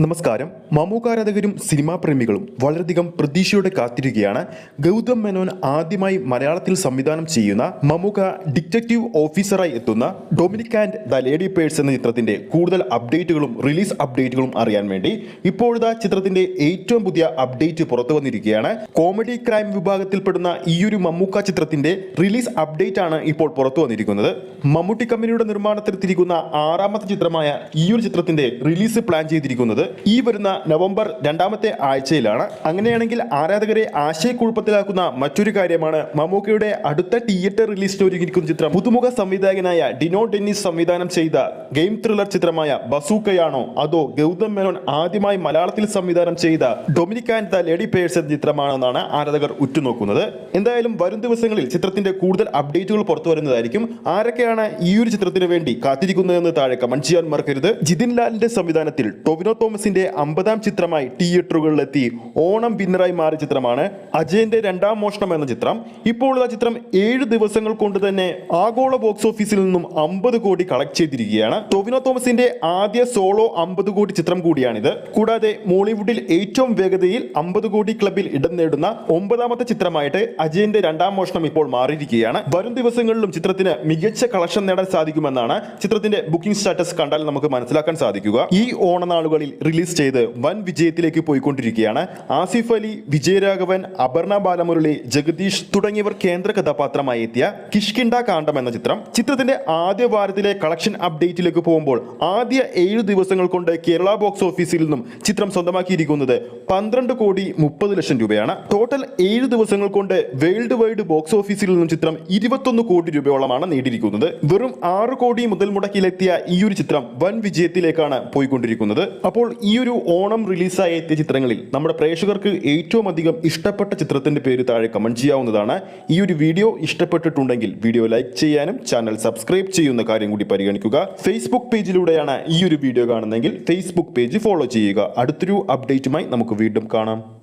നമസ്കാരം. മമ്മൂക്കാരാധകരും സിനിമാ പ്രേമികളും വളരെയധികം പ്രതീക്ഷയോടെ കാത്തിരിക്കുകയാണ്. ഗൗതം മേനോൻ ആദ്യമായി മലയാളത്തിൽ സംവിധാനം ചെയ്യുന്ന മമ്മൂക്ക ഡിറ്റക്റ്റീവ് ഓഫീസറായി എത്തുന്ന Dominic and the lady purse എന്ന ചിത്രത്തിന്റെ കൂടുതൽ അപ്ഡേറ്റുകളും റിലീസ് അപ്ഡേറ്റുകളും അറിയാൻ വേണ്ടി ഇപ്പോഴത്തെ ചിത്രത്തിന്റെ ഏറ്റവും പുതിയ അപ്ഡേറ്റ് പുറത്തു വന്നിരിക്കുകയാണ്. കോമഡി ക്രൈം വിഭാഗത്തിൽപ്പെടുന്ന ഈ ഒരു മമ്മൂക്ക ചിത്രത്തിന്റെ റിലീസ് അപ്ഡേറ്റ് ആണ് ഇപ്പോൾ പുറത്തു വന്നിരിക്കുന്നത്. മമ്മൂട്ടി കമ്പനിയുടെ നിർമ്മാണത്തിൽ തിരിക്കുന്ന ആറാമത്തെ ചിത്രമായ ഈയൊരു ചിത്രത്തിന്റെ റിലീസ് പ്ലാൻ ചെയ്തിരിക്കുന്നത് ഈ വരുന്ന നവംബർ രണ്ടാമത്തെ ആഴ്ചയിലാണ്. അങ്ങനെയാണെങ്കിൽ ആരാധകരെ ആശയക്കുഴപ്പത്തിലാക്കുന്ന മറ്റൊരു കാര്യമാണ് മമ്മൂക്കയുടെ അടുത്ത തിയേറ്റർ റിലീസിന് ഒരുങ്ങിയിരിക്കുന്ന ചിത്രം. പുതുമുഖ സംവിധായകനായ ഡിനോ ഡെന്നിസ് സംവിധാനം ചെയ്ത ഗെയിം ത്രില്ലർ ചിത്രമായ ബസൂക്കയാണോ അതോ ഗൗതം മേനോൻ ആദ്യമായി മലയാളത്തിൽ സംവിധാനം ചെയ്ത Dominic and the lady purse എന്ന ചിത്രമാണെന്നാണ് ആരാധകർ ഉറ്റുനോക്കുന്നത്. എന്തായാലും വരും ദിവസങ്ങളിൽ ചിത്രത്തിന്റെ കൂടുതൽ അപ്ഡേറ്റുകൾ പുറത്തു വരുന്നതായിരിക്കും. ആരൊക്കെയാണ് ഈ ഒരു ചിത്രത്തിന് വേണ്ടി കാത്തിരിക്കുന്നതെന്ന് താഴെ കമന്റ് ചെയ്യാൻ മറക്കരുത്. ജിതിൻ ലാലിന്റെ സംവിധാനത്തിൽ ടൊവിനോ തോമസിന്റെ അമ്പതാം ചിത്രമായി തിയേറ്ററുകളിലെത്തി. ഓണം വിന്നറായി മാറിയ ചിത്രമാണ് അജയന്റെ രണ്ടാം മോഷണം എന്ന ചിത്രം. ഇപ്പോൾ ചിത്രം ഏഴ് ദിവസങ്ങൾ കൊണ്ട് തന്നെ ആഗോള ബോക്സ് ഓഫീസിൽ നിന്നും അമ്പത് കോടി കളക്ട് ചെയ്തിരിക്കുകയാണ്. ടൊവിനോ തോമസിന്റെ ആദ്യ സോളോ അമ്പത് കോടി ചിത്രം കൂടിയാണിത്. കൂടാതെ മോളിവുഡിൽ ഏറ്റവും വേഗതയിൽ അമ്പത് കോടി ക്ലബിൽ ഇടം നേടുന്ന ഒമ്പതാമത്തെ ചിത്രമായിട്ട് അജയന്റെ രണ്ടാം മോഷണം ഇപ്പോൾ മാറിയിരിക്കുകയാണ്. വരും ദിവസങ്ങളിലും ചിത്രത്തിന് മികച്ച കളക്ഷൻ നേടാൻ സാധിക്കുമെന്നാണ് ചിത്രത്തിന്റെ ബുക്കിംഗ് സ്റ്റാറ്റസ് കണ്ടാൽ നമുക്ക് മനസ്സിലാക്കാൻ സാധിക്കുക. ഈ ഓണനാളുകളിൽ റിലീസ് ചെയ്ത് വൻ വിജയത്തിലേക്ക് പോയിക്കൊണ്ടിരിക്കുകയാണ്. ആസിഫ് അലി വിജയരാഘവൻ അപർണ ബാലമുരളി ജഗദീഷ് തുടങ്ങിയവർ കേന്ദ്ര കഥാപാത്രമായി എത്തിയ കിഷ്കിണ്ട കാണ്ഡം എന്ന ചിത്രം. ചിത്രത്തിന്റെ ആദ്യ വാരത്തിലെ കളക്ഷൻ അപ്ഡേറ്റിലേക്ക് പോകുമ്പോൾ ആദ്യ ഏഴ് ദിവസങ്ങൾ കൊണ്ട് കേരള ബോക്സ് ഓഫീസിൽ നിന്നും ചിത്രം സ്വന്തമാക്കിയിരിക്കുന്നത് പന്ത്രണ്ട് കോടി മുപ്പത് ലക്ഷം രൂപയാണ്. ടോട്ടൽ ഏഴ് ദിവസങ്ങൾ കൊണ്ട് വേൾഡ് വൈഡ് ബോക്സ് ഓഫീസിൽ നിന്നും ചിത്രം ഇരുപത്തൊന്ന് കോടി രൂപയോളമാണ് നേടിയിരിക്കുന്നത്. വെറും ആറ് കോടി മുതൽ മുടക്കിലെത്തിയ ഈ ഒരു ചിത്രം വൻ വിജയത്തിലേക്കാണ് പോയിക്കൊണ്ടിരിക്കുന്നത്. അപ്പോൾ ഈ ഒരു ഓണം റിലീസായി എത്തിയ ചിത്രങ്ങളിൽ നമ്മുടെ പ്രേക്ഷകർക്ക് ഏറ്റവും അധികം ഇഷ്ടപ്പെട്ട ചിത്രത്തിന്റെ പേര് താഴെ കമന്റ് ചെയ്യാവുന്നതാണ്. ഈ ഒരു വീഡിയോ ഇഷ്ടപ്പെട്ടിട്ടുണ്ടെങ്കിൽ വീഡിയോ ലൈക്ക് ചെയ്യാനും ചാനൽ സബ്സ്ക്രൈബ് ചെയ്യുന്ന കാര്യം കൂടി പരിഗണിക്കുക. ഫേസ്ബുക്ക് പേജിലൂടെയാണ് ഈ ഒരു വീഡിയോ കാണുന്നതെങ്കിൽ ഫേസ്ബുക്ക് പേജ് ഫോളോ ചെയ്യുക. അടുത്തൊരു അപ്ഡേറ്റുമായി നമുക്ക് വീണ്ടും കാണാം.